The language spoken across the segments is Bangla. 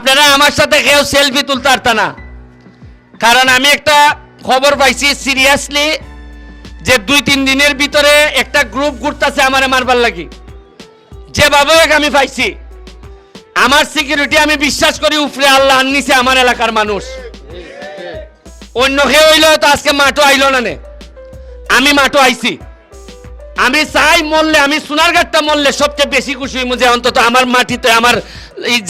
আপনারা আমার সাথে কেউ সেলফি তুলতে পারত না। কারণ আমি একটা খবর পাইছি সিরিয়াসলি যে দুই, তিন দিনের ভিতরে একটা গ্রুপ ঘুরতেছে আমার মারবার লাগি। যেভাবে আমি পাইছি, আমার সিকিউরিটি আমি বিশ্বাস করি উপরে আল্লাহ নিচে আমার এলাকার মানুষ। অন্য কেউ হইলে তো আজকে মাঠও আইলো না নে। আমি মাঠও আইছি। আমি চাই মরলে আমি সোনারঘাটটা মরলে সবচেয়ে বেশি খুশি হইমু যে অন্তত আমার মাটিতে আমার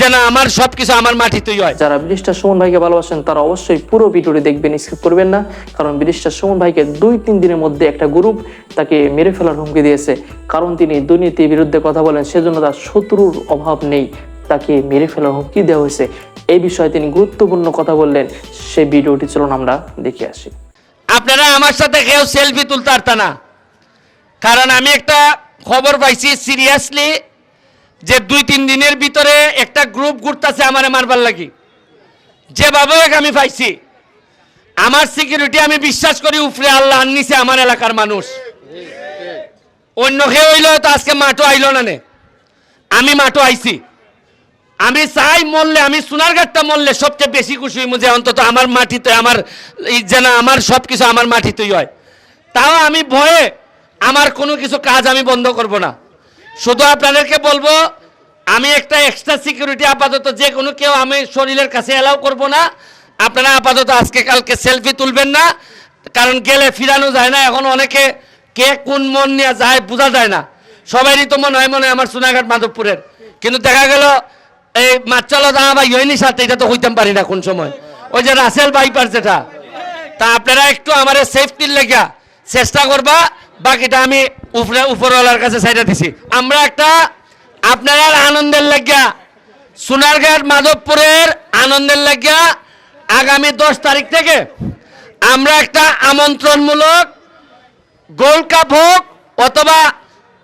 যেন আমার সবকিছু আমার মাটিতেই হয়। যারা সুমন ভাইকে ভালোবাসেন তারা অবশ্যই পুরো ভিডিওটি দেখবেন স্কিপ করবেন না কারণ সুমন ভাইকে দুই তিন দিনের মধ্যে একটা গ্রুপ তাকে মেরে ফেলার হুমকি দিয়েছে। কারণ তিনি দুর্নীতির বিরুদ্ধে কথা বলেন সেজন্য তার শত্রুর অভাব নেই তাকে মেরে ফেলার হুমকি দেওয়া হয়েছে। এই বিষয়ে তিনি গুরুত্বপূর্ণ কথা বললেন সেই ভিডিওটি চলুন আমরা দেখে আসি। আপনারা আমার সাথে কেউ সেলফি তুলতে পারত না। কারণ আমি একটা খবর পাইছি সিরিয়াসলি যে দুই, তিন দিনের ভিতরে একটা গ্রুপ ঘুরতেছে আমার মারবার লাগি। যেভাবে আমি পাইছি। আমার সিকিউরিটি আমি বিশ্বাস করি উপরে আল্লাহ নিচে আমার এলাকার মানুষ। অন্য কেউ হইল তো আজকে মাঠও আইল না নে। আমি মাঠও আইছি। আমি চাই মরলে, আমি সোনার সোনারঘাটটা মরলে সবচেয়ে বেশি খুশি হইমু যে অন্তত আমার মাটিতে, আমার যেন আমার সব কিছু আমার মাটিতেই হয়। তাও আমি ভয়ে আমার কোনো কিছু কাজ আমি বন্ধ করব না। শুধু আপনাদেরকে বলব, আমি একটা এক্সট্রা সিকিউরিটি আপাতত যে কোনো কেউ আমি শরীরের কাছে এলাও করব না। আপনারা আপাতত আজকে কালকে সেলফি তুলবেন না, কারণ গেলে ফিরানো যায় না। এখন অনেকে কে কোন মন নিয়ে যায় বোঝা যায় না। সবারই তো মনে হয় মনে হয় আমার সোনাঘাট মাধবপুরের। কিন্তু দেখা গেল, এই মাচ্চালো দাঁড়া বা ইয়নি সাথে, এটা তো হইতাম পারি না কোন সময়। ওই যে রাসেল বাইপার যেটা, তা আপনারা একটু আমার সেফটির লেগা চেষ্টা করবা। বাকিটা আমি উপরে উপরওয়ালার কাছে সাইডে দিছি। আমরা একটা আপনারা আনন্দের লাগিয়া সোনারঘাট মাধবপুরের আনন্দের লাগিয়া আগামী দশ তারিখ থেকে আমরা একটা আমন্ত্রণমূলক গোল্ড কাপ হোক অথবা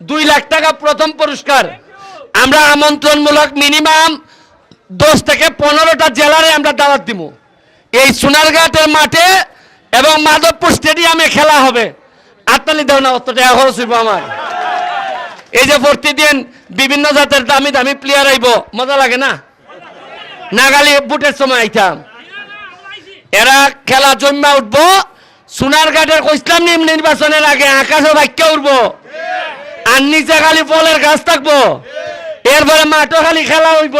দুই লাখ টাকা প্রথম পুরস্কার। আমরা আমন্ত্রণমূলক মিনিমাম দশ থেকে পনেরোটা জেলারে আমরা দাওয়াত দিব এই সোনারঘাটের মাঠে এবং মাধবপুর স্টেডিয়ামে খেলা হবে। আত্মালি দেও না, অত টাকা খরচ হইব আমার। এই যে প্রতিদিন বিভিন্ন জাতের দামি দামি প্লেয়ার আইব, মজা লাগে না? নাগালি বুটের সময় আইতাম। এরা খেলা জমা উঠবো সোনারঘাটের কইসলাম নির্বাচনের আগে আকাশে বাক্য উঠবো। আর নিচে খালি বলের গাছ থাকব। এরপরে মাঠও খালি খেলা হইব।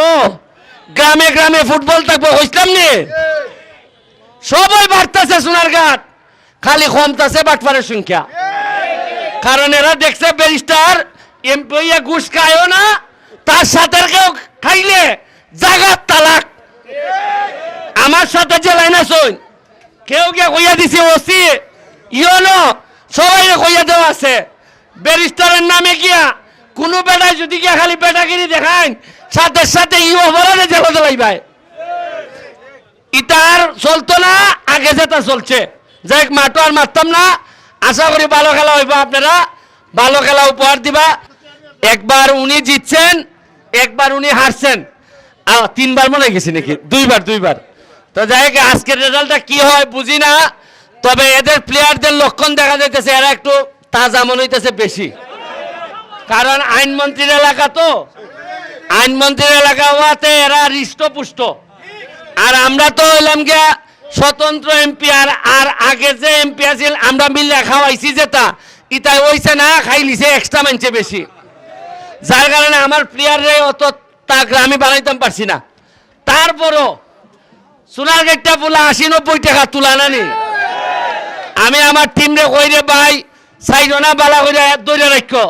গ্রামে গ্রামে ফুটবল থাকব, কইসলাম নি? সবাই বাড়তেছে সোনারঘাট খালি কমতাছে বাটপারের সংখ্যা। কারণ এরা দেখছে ব্যারিস্টার এমপি ঘুষ খায়ও না, তার সাথে কেউ খাইলে জাগাত তালাক। আমার সাথে যে লাইন আসুন কেউ কে কইয়া দিছে, ওসি, ইয়নো সবাই কইয়া দেওয়া আছে। ব্যারিস্টারের নামে গিয়া কোনো বেটায় যদি গিয়া খালি বেটাগিরি দেখায়, সাথে সাথে ইও বলারে জেলা দিলাই ইটার চলতো না, আগে যেটা চলছে। যাই মাটো আর মারতাম না আশা করি ভালো খেলা হইব আপনারা। ভালো খেলা উপহার দিবা। একবার উনি জিতছেন, একবার উনি হারছেন। তিনবার মনে গেছি নাকি? দুইবার দুইবার। তো যাই হোক, আজকের রেজাল্টটা কি হয় বুঝি না। তবে এদের প্লেয়ারদের লক্ষণ দেখা যাইতেছে, এরা একটু তাজা মনে হইতেছে বেশি। কারণ আইনমন্ত্রীর এলাকা তো। আইনমন্ত্রীর এলাকা হওয়াতে এরা হৃষ্টপুষ্ট। আর আমরা তো হইলাম গিয়া স্বতন্ত্র এমপি আর আগে যে এমপি আছিল, আমরা মিলে খাওয়াইছি যেটা। ইতাই হইছে না খাই লিছে এক্সট্রা মানছে বেশি। যার কারণে আমার প্লেয়ারে অত তাক আমি বানাইতাম পারছি না। তারপরও সোনার গেটটা বলে আশি নব্বই টাকা তুলা নানি। আমি আমার টিম রে কই রে ভাই সাইজনা বালা করে দৈরে রাখো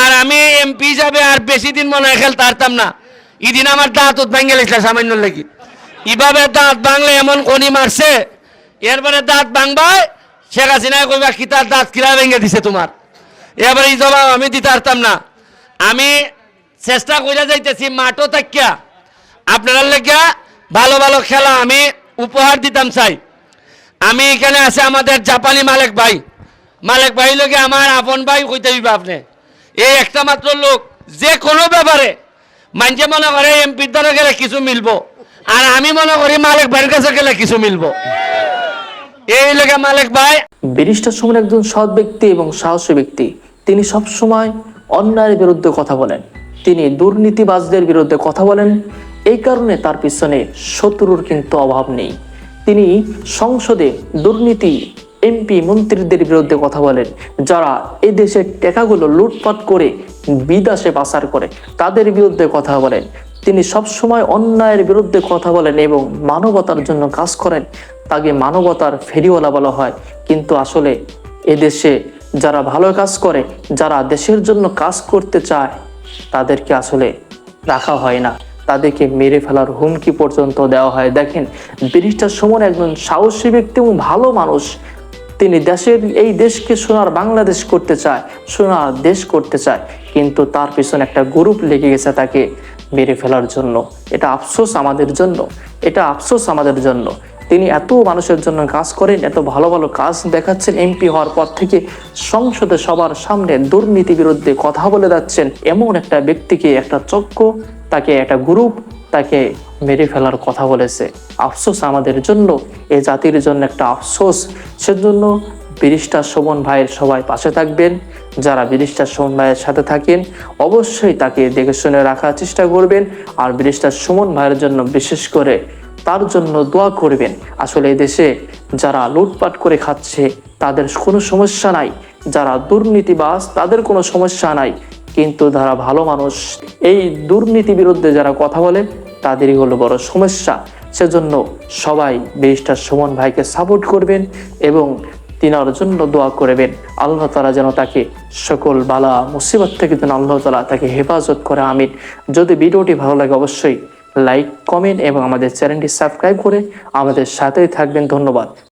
আর আমি এমপি হিসাবে আর বেশি দিন মনে হয় খেলতে পারতাম না। ইদিন আমার দাঁত ভাঙে লেগেছিল সামান্য লাগি। ইভাবে দাঁত ভাঙলে এমন কনি মারছে, এরপরে দাঁত ভাঙবায়, শেখ হাসিনা কইবা কি তার দাঁত কিরা ভেঙে দিছে তোমার? এবারে এই জবাব আমি দিতে পারতাম না। আমি চেষ্টা করে যাইতেছি মাঠও থাকিয়া আপনার লেগা ভালো ভালো খেলা আমি উপহার দিতাম চাই। আমি এখানে আছে আমাদের জাপানি মালিক ভাই। মালিক ভাই লোকে আমার আপন ভাই কইতে দিবা আপনি। এই একটা মাত্র লোক, যে কোনো ব্যাপারে। মানছে মনে করে এমপির দ্বারা গেলে কিছু মিলবো। আর আমি মনে করি মালিক ভাইয়ের কাছে গেলে কিছু মিলবো। এই লোকে মালিক ভাই। ব্যারিস্টার সুমন একজন সৎ ব্যক্তি এবং সাহসী ব্যক্তি। তিনি সব সময় অন্যায়ের বিরুদ্ধে কথা বলেন। তিনি দুর্নীতিবাজদের বিরুদ্ধে কথা বলেন। এই কারণে তার পিছনে শত্রুর কিন্তু অভাব নেই। তিনি সংসদে দুর্নীতি এমপি মন্ত্রীদের বিরুদ্ধে কথা বলেন, যারা এই দেশের টাকাগুলো লুটপাট করে বিদেশে পাচার করে, তাদের বিরুদ্ধে কথা বলেন। তিনি সবসময় অন্যায়ের বিরুদ্ধে কথা বলেন এবং মানবতার জন্য কাজ করেন। তাকে মানবতার ফেরিওয়ালা বলা হয়। কিন্তু আসলে এদেশে যারা ভালো কাজ করে, যারা দেশের জন্য কাজ করতে চায়, তাদেরকে আসলে রাখা হয় না। তাদেরকে মেরে ফেলার হুমকি পর্যন্ত দেওয়া হয়। দেখেন ব্রিটিশটা সুমন একজন সাহসী ব্যক্তি এবং ভালো মানুষ। তিনি দেশের, এই দেশকে সোনার বাংলাদেশ করতে চায়, সোনার দেশ করতে চায়। কিন্তু তার পিছনে একটা গ্রুপ লেগে গেছে তাকে। মেরে ফেলার জন্য। এটা আফসোস আমাদের জন্য। এটা আফসোস আমাদের জন্য। তিনি এত মানুষের জন্য কাজ করেন, এত ভালো ভালো কাজ দেখাচ্ছেন এমপি হওয়ার পর থেকে সংসদে সবার সামনে দুর্নীতি বিরুদ্ধে কথা বলে যাচ্ছেন। এমন একটা ব্যক্তিকে, একটা চক্র, তাকে একটা গ্রুপ তাকে মেরে ফেলার কথা বলেছে। আফসোস আমাদের জন্য। এ জাতির জন্য একটা আফসোস। সেজন্য ব্যারিস্টার শোভন ভাইয়ের সবাই পাশে থাকবেন। যারা ব্যারিস্টার সুমন ভাইয়ের সাথে থাকেন, অবশ্যই তাকে দেখে শুনে রাখার চেষ্টা করবেন আর ব্যারিস্টার সুমন ভাইয়ের জন্য বিশেষ করে তার জন্য দোয়া করবেন। আসলে দেশে যারা লুটপাট করে খাচ্ছে, তাদের কোনো সমস্যা নাই। যারা দুর্নীতিবাস তাদের কোনো সমস্যা নাই। কিন্তু যারা ভালো মানুষ, এই দুর্নীতি বিরুদ্ধে যারা কথা বলে, তাদেরই হলো বড় সমস্যা। সেজন্য সবাই ব্যারিস্টার সুমন ভাইকে সাপোর্ট করবেন এবং তিনার জন্য দোয়া করবেন। আল্লাহ তালা যেন তাকে সকল বালা মুসিবত থেকে যেন আল্লাহ তালা তাকে হেফাজত করে, আমিন। যদি ভিডিওটি ভালো লাগে অবশ্যই লাইক, কমেন্ট এবং আমাদের চ্যানেলটি সাবস্ক্রাইব করে আমাদের সাথেই থাকবেন। ধন্যবাদ।